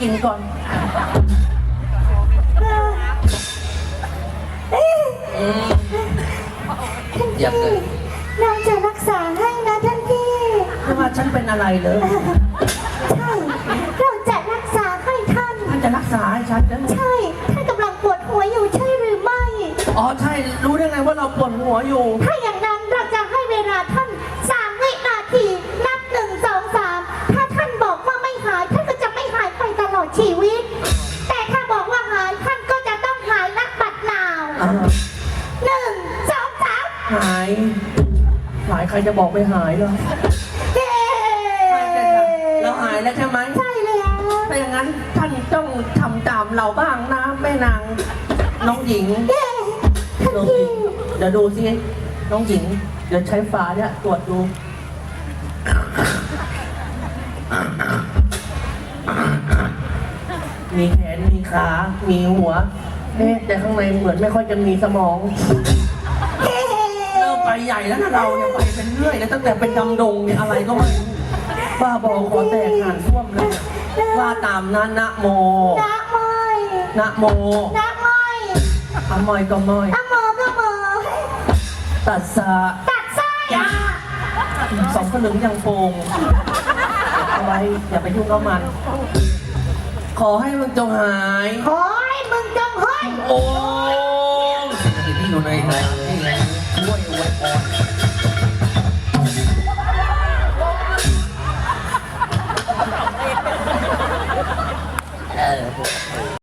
กินก่อนอืมเยี่ยมเลยเราจะรักษาให้นะท่านพี่ไม่ว่าฉันเป็นอะไรเลยใช่เราจะรักษาให้ท่าน ท่านจะรักษาให้ฉันใช่ ท่านกำลังปวดหัวอยู่ใช่หรือไม่ อ๋อใช่ รู้ได้ไงว่าเราปวดหัวอยู่ ถ้าอย่างนั้น อ่าหนึ่งสองสามหายหายใครจะบอกไม่หายเหรอเย้เราหายแล้วใช่ไหมใช่แล้วถ้าอย่างนั้นท่านต้องทำตามเราบ้างนะแม่นางน้องหญิงเย้ท่านน้องหพี่ญิงเดี๋ยวดูสิน้องหญิง เดี๋ยวใช้ฝาเนี่ยตรวจดู มีแขนมีขา มีหัว เอ๊ะแต่ข้างในเหมือนไม่ค่อยจะมีสมองเย้เริ่มไปใหญ่แล้วนะเราเนี่ยไปเป็นเรื่อยแล้วตั้งแต่เป็นดำดงเนี่ยอะไรก็ไม่รู้บ้าบอคอแตกหานท่วมเลยว่าตามนั้นนะโมนักมอยนะโมนักมอยอมอยก็มอยอะโมก็โมตัดสะตัดไส้อะสองขลึงยังโปงเอาไว้อย่าไปยุ่งกับมัน ขอให้มึงจงหาย ขอให้ มึงจงห้อยโอ้ยที่อยู่ในไหน